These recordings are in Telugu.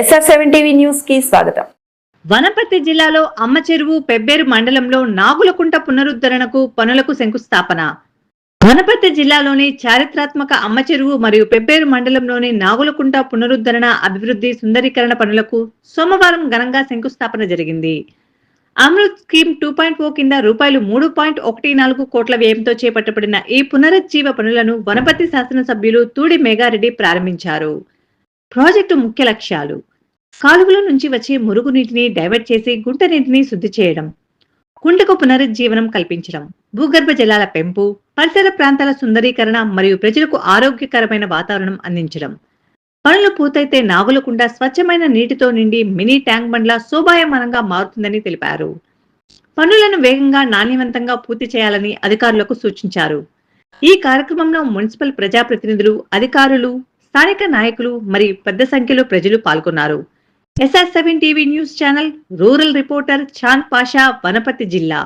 ఎస్ఆర్ సెవెన్ టీవీ న్యూస్కి స్వాగతం. వనపర్తి జిల్లాలో అమ్మ చెరువు పెబ్బేరు మండలంలో నాగులకుంట పునరుద్ధరణకు పనులకు శంకుస్థాపన. వనపర్తి జిల్లాలోని చారిత్రాత్మక అమ్మ చెరువు మరియు పెబ్బేరు మండలంలోని నాగులకుంట పునరుద్ధరణ అభివృద్ధి సుందరీకరణ పనులకు సోమవారం ఘనంగా శంకుస్థాపన జరిగింది. Amrut scheme two point O కింద రూపాయలు మూడు పాయింట్ ఒకటి నాలుగు కోట్ల వ్యయంతో చేపట్టబడిన ఈ పునరుజ్జీవ పనులను వనపర్తి శాసనసభ్యులు తూడి మేఘారెడ్డి ప్రారంభించారు. ప్రాజెక్టు ముఖ్య లక్ష్యాలు. కాలువల నుంచి వచ్చే మురుగునీటిని డైవర్ట్ చేసి గుంట నీటిని శుద్ధి చేయడం. కుండకు పునరుజ్జీవనం కల్పించడం. భూగర్భ జలాల పెంపు పరిసర ప్రాంతాల సుందరీకరణ మరియు ప్రజలకు ఆరోగ్యకరమైన వాతావరణం అందించడం. పనులు పూర్తయితే నాగులకుండా స్వచ్ఛమైన నీటితో నిండి మినీ ట్యాంక్ బండ్ల శోభాయమానంగా మారుతుందని తెలిపారు. పనులను వేగంగా నాణ్యవంతంగా పూర్తి చేయాలని అధికారులకు సూచించారు. ఈ కార్యక్రమంలో మున్సిపల్ ప్రజాప్రతినిధులు అధికారులు స్థానిక నాయకులు మరియు పెద్ద సంఖ్యలో ప్రజలు పాల్గొన్నారు. SR seven TV news channel rural reporter Chand Pasha Wanaparthy జిల్లా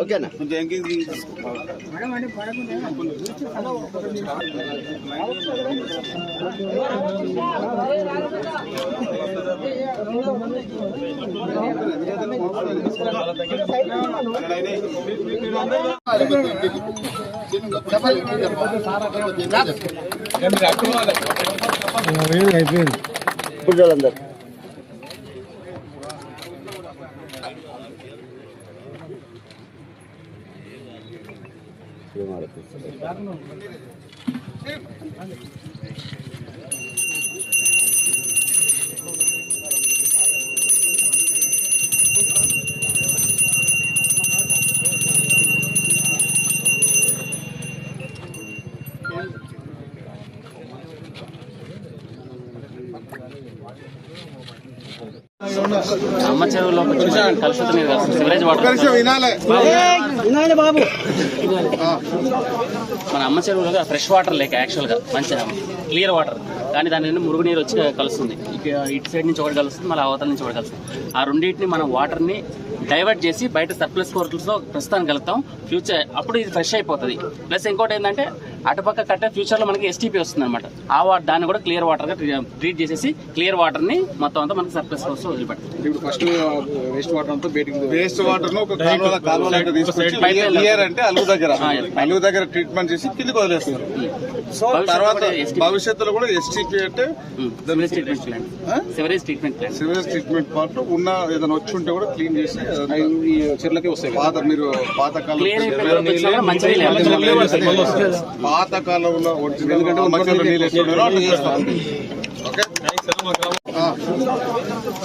ఓకేనా? ఇప్పుడు వాళ్ళందరూ ये मारते అమ్మ చెరువులో కలుషిత సివరేజ్ వాటర్ మన అమ్మ చెరువులో ఫ్రెష్ వాటర్ లేక యాక్చువల్గా మంచిగా క్లియర్ వాటర్ కానీ దాని నుండి మురుగు నీరు వచ్చి కలుస్తుంది. ఇక ఇటు సైడ్ నుంచి ఒకటి కలుస్తుంది మళ్ళీ అవతల నుంచి ఒకటి కలుస్తుంది. ఆ రెండింటిని మనం వాటర్ని డైవర్ట్ చేసి బయట సర్ప్లస్ కోర్టులతో ప్రస్తుతానికి కలుపుతాం. ఫ్యూచర్ అప్పుడు ఇది ఫ్రెష్ అయిపోతుంది. ప్లస్ ఇంకోటి ఏంటంటే అటుపక్క కట్టే ఫ్యూచర్లో మనకి ఎస్టీపీ వస్తుంది అనమాట ఆ వాటర్ దాన్ని కూడా క్లియర్ వాటర్గా ట్రీట్ చేసేసి క్లియర్ వాటర్ని మొత్తం అంతా మనకి సర్ప్లస్ కోర్స్ వదిలిపెడతాం. ఇప్పుడు ఫస్ట్ వేస్ట్ వాటర్ అంతా బయటికి వేస్ట్ వాటర్ క్లియర్ అంటే అలుగు దగ్గర. అలుగు దగ్గర ట్రీట్మెంట్ చేసి కిందికి వదిలేస్తారు సో భవిష్యత్తులో తర్వాత. భవిష్యత్తులో కూడా ఎస్టీపీ అంటే sewerage treatment plant sewerage treatment part ఉన్న ఏదైనా వచ్చి ఉంటే కూడా క్లీన్ చేసి చెర్లకి వస్తాయి. పాత మీరు పాత కాలం మంచి పాత కాలంలో మధ్యలో నీళ్ళు అట్లా.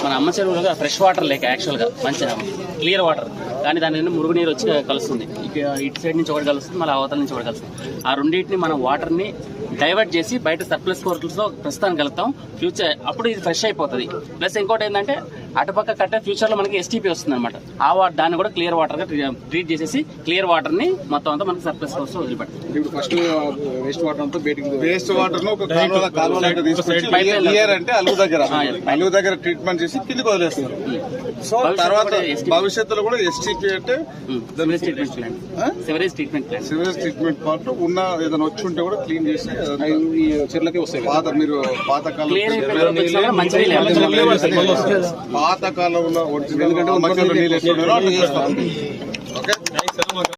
మన అమ్మ చెరువులో ఫ్రెష్ వాటర్ లేక యాక్చువల్గా మంచిగా క్లియర్ వాటర్. కానీ దాని నుండి మురుగు నీరు వచ్చి కలుస్తుంది. ఇటు సైడ్ నుంచి ఒకటి కలుస్తుంది మళ్ళీ అవతల నుంచి ఒకటి కలుస్తుంది. ఆ రెండింటిని మనం వాటర్ని డైవర్ట్ చేసి బయట సర్ప్లస్ కోర్టులతో ప్రస్తుతానికి కలుపుతాం. ఫ్యూచర్ అప్పుడు ఇది ఫ్రెష్ అయిపోతుంది. ప్లస్ ఇంకోటి ఏంటంటే అటుపక్క కట్టే ఫ్యూచర్లో మనకి ఎస్టీపీ వస్తుంది అనమాట ఆ వాటర్ దాన్ని కూడా క్లియర్ వాటర్గా ట్రీట్ చేసేసి క్లియర్ వాటర్ని మొత్తం అంతా మనకి సర్ప్లస్ కోర్స్ వదిలిపెడతాం ఇప్పుడు ఫస్ట్ వేస్ట్ వాటర్ అంతా వేస్ట్ వాటర్ను ఒక కాలువ కాలువ లాగా తీసుకొచ్చి పైప్ లైన్ క్లియర్ అంటే అలుగు దగ్గర. అలుగు దగ్గర ట్రీట్మెంట్ చేసి కిందికి వదిలేస్తారు. సో భవిష్యత్తులో తర్వాత. భవిష్యత్తులో కూడా ఎస్టీపీ అంటే sewerage treatment plant sewerage treatment plant severe treatment part ఉన్న ఏదైనా వచ్చి ఉంటే కూడా క్లీన్ చేసి ఈ చెర్లకి వస్తాయి. పాత మీరు పాత కాలం వచ్చినా కూడా మంచి